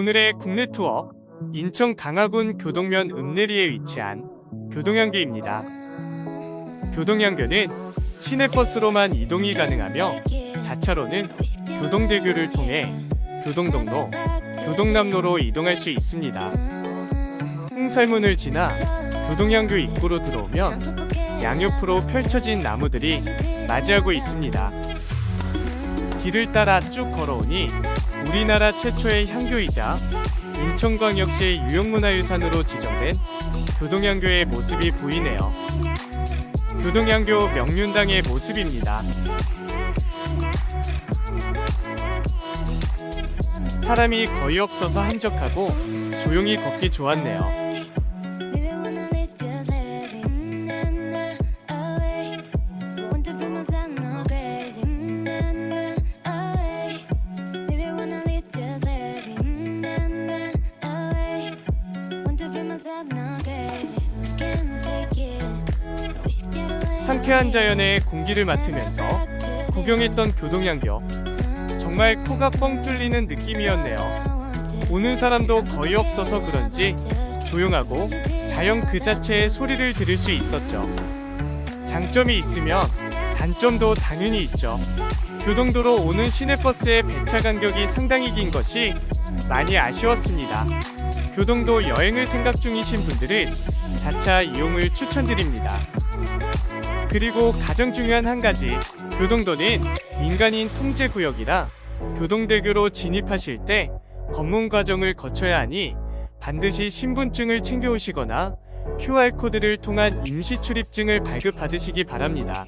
오늘의 국내 투어 인천 강화군 교동면 읍내리에 위치한 교동양교입니다. 교동양교는 시내버스로만 이동이 가능하며 자차로는 교동대교를 통해 교동동로, 교동남로로 이동할 수 있습니다. 흥살문을 지나 교동양교 입구로 들어오면 양옆으로 펼쳐진 나무들이 맞이하고 있습니다. 길을 따라 쭉 걸어오니 우리나라 최초의 향교이자 인천광역시 유형문화유산으로 지정된 교동양교의 모습이 보이네요. 교동양교 명륜당의 모습입니다. 사람이 거의 없어서 한적하고 조용히 걷기 좋았네요. 상쾌한 자연의 공기를 맡으면서 구경했던 교동양교 정말 코가 뻥 뚫리는 느낌이었네요. 오는 사람도 거의 없어서 그런지 조용하고 자연 그 자체의 소리를 들을 수 있었죠. 장점이 있으면 단점도 당연히 있죠. 교동도로 오는 시내버스의 배차 간격이 상당히 긴 것이 많이 아쉬웠습니다. 교동도 여행을 생각 중이신 분들은 자차 이용을 추천드립니다. 그리고 가장 중요한 한 가지, 교동도는 민간인 통제 구역이라 교동대교로 진입하실 때 검문 과정을 거쳐야 하니 반드시 신분증을 챙겨오시거나 QR코드를 통한 임시 출입증을 발급받으시기 바랍니다.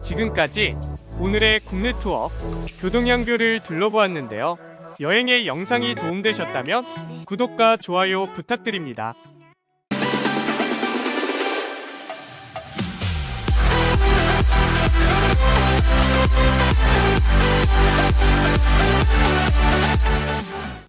지금까지 오늘의 국내 투어 교동양교를 둘러보았는데요. 여행에 영상이 도움되셨다면 구독과 좋아요 부탁드립니다.